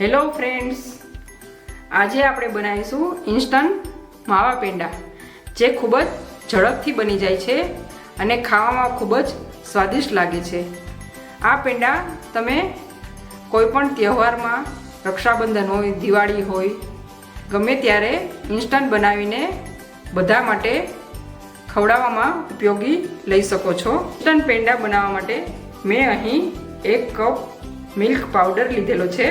Hello friends. આજે આપણે બનાવીશું ઇન્સ્ટન્ટ માવા પેંડા, જે ખૂબ જ ઝડપથી બની જાય છે અને ખાવામાં ખૂબ જ સ્વાદિષ્ટ લાગે છે. આ પેંડા તમે કોઈ પણ તહેવારમાં, રક્ષાબંધન હોય, દિવાળી હોય, ગમે ત્યારે ઇન્સ્ટન્ટ બનાવીને બધા માટે ખવડાવવામાં ઉપયોગી લઈ શકો છો. ચિકન પેંડા બનાવવા માટે મેં અહીં એક કપ મિલ્ક પાવડર લીધેલો છે.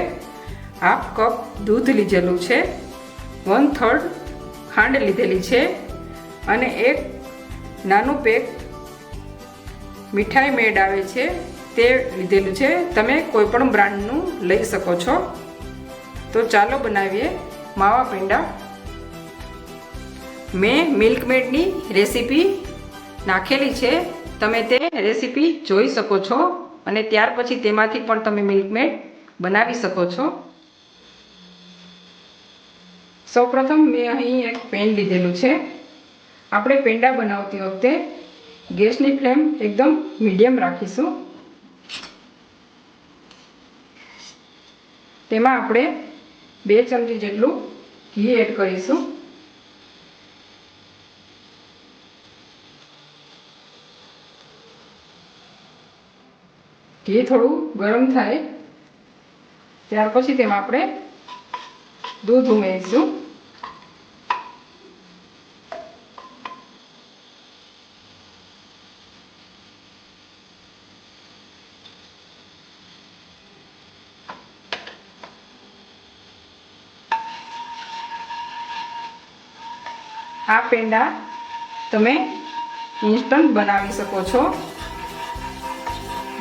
હાફ કપ દૂધ લીધેલું છે. વન થર્ડ ખાંડ લીધેલી છે અને એક નાનું પેક મીઠાઈ મેડ આવે છે તે લીધેલું છે. તમે કોઈપણ બ્રાન્ડનું લઈ શકો છો. તો ચાલો બનાવીએ માવા પેંડા. મેં મિલ્કમેડની રેસીપી નાખેલી છે. તમે તે રેસીપી જોઈ શકો છો અને ત્યાર પછી તેમાંથી પણ તમે મિલ્કમેડ બનાવી શકો છો. સૌપ્રથમ મેં અહીં એક પેન લીધેલું છે. આપણે પેંડા બનાવતી વખતે ગેસની ફ્લેમ એકદમ મીડિયમ રાખીશું. તેમાં આપણે બે ચમચી જેટલું ઘી એડ કરીશું. ઘી થોડું ગરમ થાય, ત્યાર પછી તેમાં આપણે દૂધ ઉમેરીશું. આ પેંડા તમે ઇન્સ્ટન્ટ બનાવી શકો છો.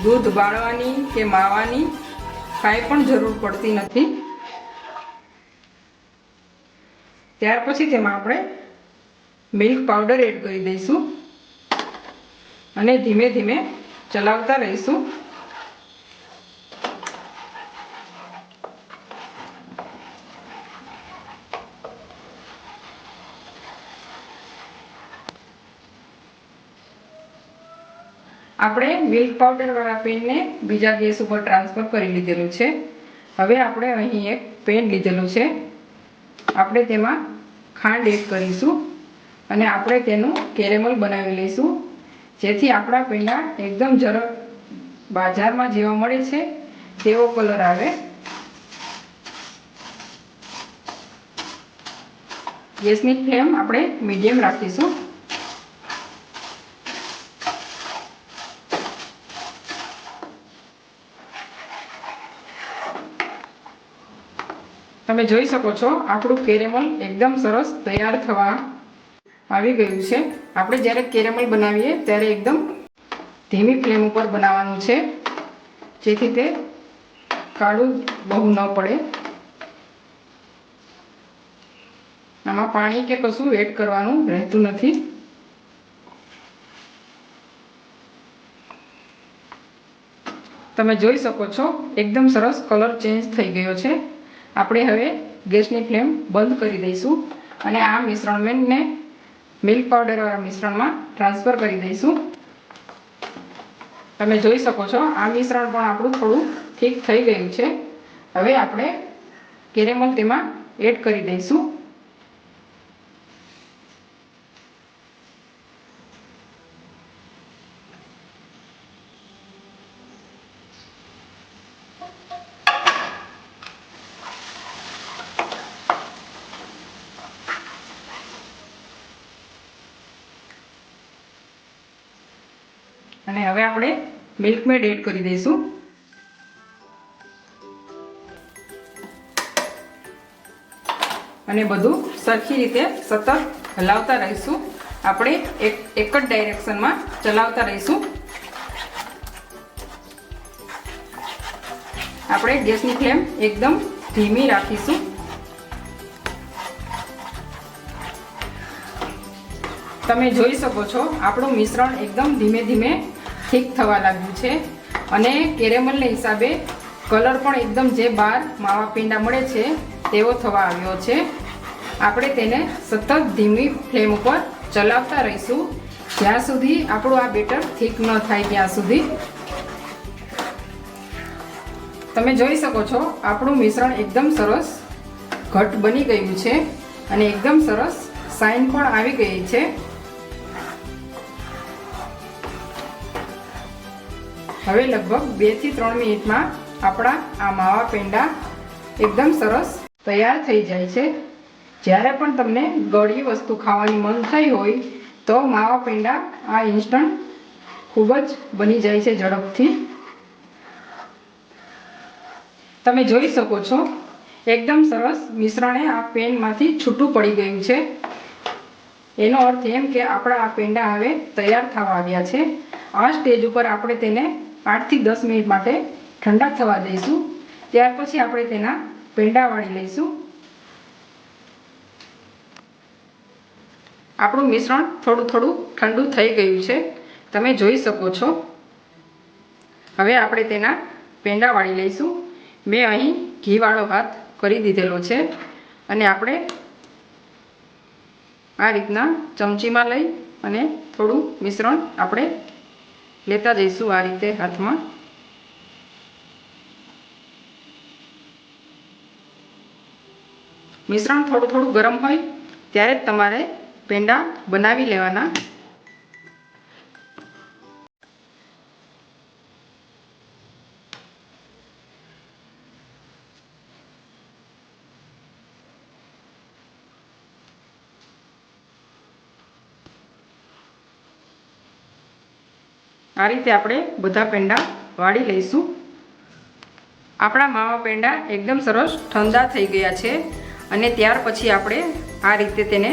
દૂધ બાળવાની કે માવાની કાંઈ પણ જરૂર પડતી નથી. ત્યાર પછી તેમાં આપણે મિલ્ક પાવડર એડ કરી દઈશું અને ધીમે ધીમે ચલાવતા રહીશું. આપણે મિલ્ક પાવડરવાળા પેનને બીજા ગેસ ઉપર ટ્રાન્સફર કરી લીધેલું છે. હવે આપણે અહીં એક પેન લીધેલું છે. આપણે તેમાં ખાંડ એડ કરીશું અને આપણે તેનું કેરેમલ બનાવી લઈશું. જેથી આપણા પેંડા એકદમ ઝડપ બાજારમાં જેવા મળે છે, તેવો કલર આવે. ગેસની ફ્લેમ આપણે મીડિયમ રાખીશું. તમે જોઈ શકો છો, આપણું કેરેમલ એકદમ સરસ તૈયાર થવા આવી ગયું છે. આપણે જ્યારે કેરેમલ બનાવીએ ત્યારે એકદમ ધીમી ફ્લેમ ઉપર બનાવવાનું છે, જેથી તે કાળું બહુ ન પડે. આમાં પાણી કે કશું એડ કરવાનું રહેતું નથી. તમે જોઈ શકો છો, એકદમ સરસ કલર ચેન્જ થઈ ગયો છે. આપણે હવે ગેસની ફ્લેમ બંધ કરી દઈશું અને આ મિશ્રણને મિલ્ક પાવડરવાળા મિશ્રણમાં ટ્રાન્સફર કરી દઈશું. તમે જોઈ શકો છો, આ મિશ્રણ પણ આપણું થોડું ઠીક થઈ ગયું છે. હવે આપણે કેરેમલ તેમાં એડ કરી દઈશું. અને હવે આપણે મિલ્કમેડ એડ કરી દઈશું. અને બધું સરખી રીતે સતત હલાવતા રહીશું. આપણે એક એક જ ડાયરેક્શનમાં ચલાવતા રહીશું. આપણે ગેસની ફ્લેમ એકદમ ધીમી રાખીશું. તમે જોઈ શકો છો, આપણું મિશ્રણ એકદમ ધીમે ધીમે ઠીક થવા લાગ્યું છે. અને કેરેમલને હિસાબે કલર પણ એકદમ જે બહાર માવા પીંડા મળે છે, તેવો થવા આવ્યો છે. આપણે તેને સતત ધીમી ફ્લેમ ઉપર ચલાવતા રહીશું. જ્યાં સુધી આપણું આ બેટર ઠીક ન થાય ત્યાં સુધી. તમે જોઈ શકો છો, આપણું મિશ્રણ એકદમ સરસ ઘટ બની ગયું છે અને એકદમ સરસ સાઇન પણ આવી ગઈ છે. હવે લગભગ બેથી ત્રણ મિનિટમાં આપણા આ માવા પેંડા એકદમ સરસ તૈયાર થઈ જાય છે. જ્યારે પણ તમને ગળી વસ્તુ ખાવાની મન થઈ હોય, તો માવા પેંડા આ ઇન્સ્ટન્ટ ખૂબ જ બની જાય છે ઝડપથી. તમે જોઈ શકો છો, એકદમ સરસ મિશ્રણે આ પેનમાંથી છૂટું પડી ગયું છે. એનો અર્થ એમ કે આપણા આ પેંડા હવે તૈયાર થવા આવ્યા છે. આ સ્ટેજ ઉપર આપણે તેને આઠથી દસ મિનિટ માટે ઠંડા થવા દઈશું. ત્યાર પછી આપણે તેના પેંડા વાળી લઈશું. આપણું મિશ્રણ થોડું થોડું ઠંડુ થઈ ગયું છે. તમે જોઈ શકો છો. હવે આપણે તેના પેંડા વાળી લઈશું. મેં અહીં ઘીવાળો ભાત કરી દીધેલો છે. અને આપણે આ રીતના ચમચીમાં લઈ અને થોડું મિશ્રણ આપણે લેતા જઈશું આ રીતે હાથમાં. મિશ્રણ થોડું થોડું ગરમ હોય, ત્યારે જ તમારે પેંડા બનાવી લેવાના. આ રીતે આપણે બધા પેંડા વાળી લઈશું. આપણા માવા પેંડા એકદમ સરસ ઠંડા થઈ ગયા છે અને ત્યાર પછી આપણે આ રીતે તેને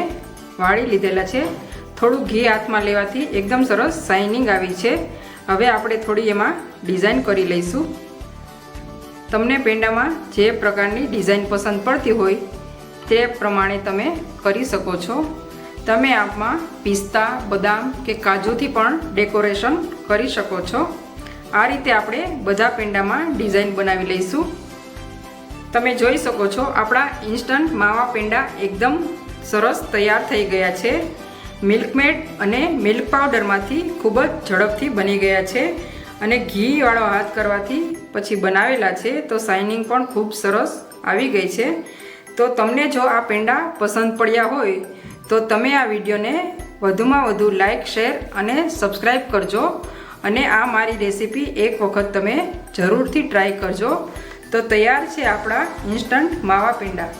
વાળી લીધેલા છે. થોડું ઘી હાથમાં લેવાથી એકદમ સરસ શાઇનિંગ આવી છે. હવે આપણે થોડી એમાં ડિઝાઇન કરી લઈશું. તમને પેંડામાં જે પ્રકારની ડિઝાઇન પસંદ પડતી હોય તે પ્રમાણે તમે કરી શકો છો. તમે આમાં પિસ્તા, બદામ કે કાજુથી પણ ડેકોરેશન કરી શકો છો. આ રીતે આપણે બધા પેંડામાં ડિઝાઇન બનાવી લઈશું. તમે જોઈ શકો છો આપણા ઇન્સ્ટન્ટ માવા પેંડા એકદમ સરસ તૈયાર થઈ ગયા છે. મિલ્કમેડ અને મિલ્ક પાવડરમાંથી ખૂબ જ ઝડપથી બની ગયા છે અને ઘીવાળો હાથ કરવાથી પછી બનાવેલા છે તો શાઇનિંગ પણ ખૂબ સરસ આવી ગઈ છે. તો તમને જો આ પેંડા પસંદ પડ્યા હોય તો તમે આ વિડીયોને વધુમાં વધુ લાઇક શેર અને સબસ્ક્રાઈબ કરજો અને આ મારી રેસીપી એક વખત તમે જરૂરથી ટ્રાય કરજો. તો તૈયાર છે આપણા ઇન્સ્ટન્ટ માવા પેંડા.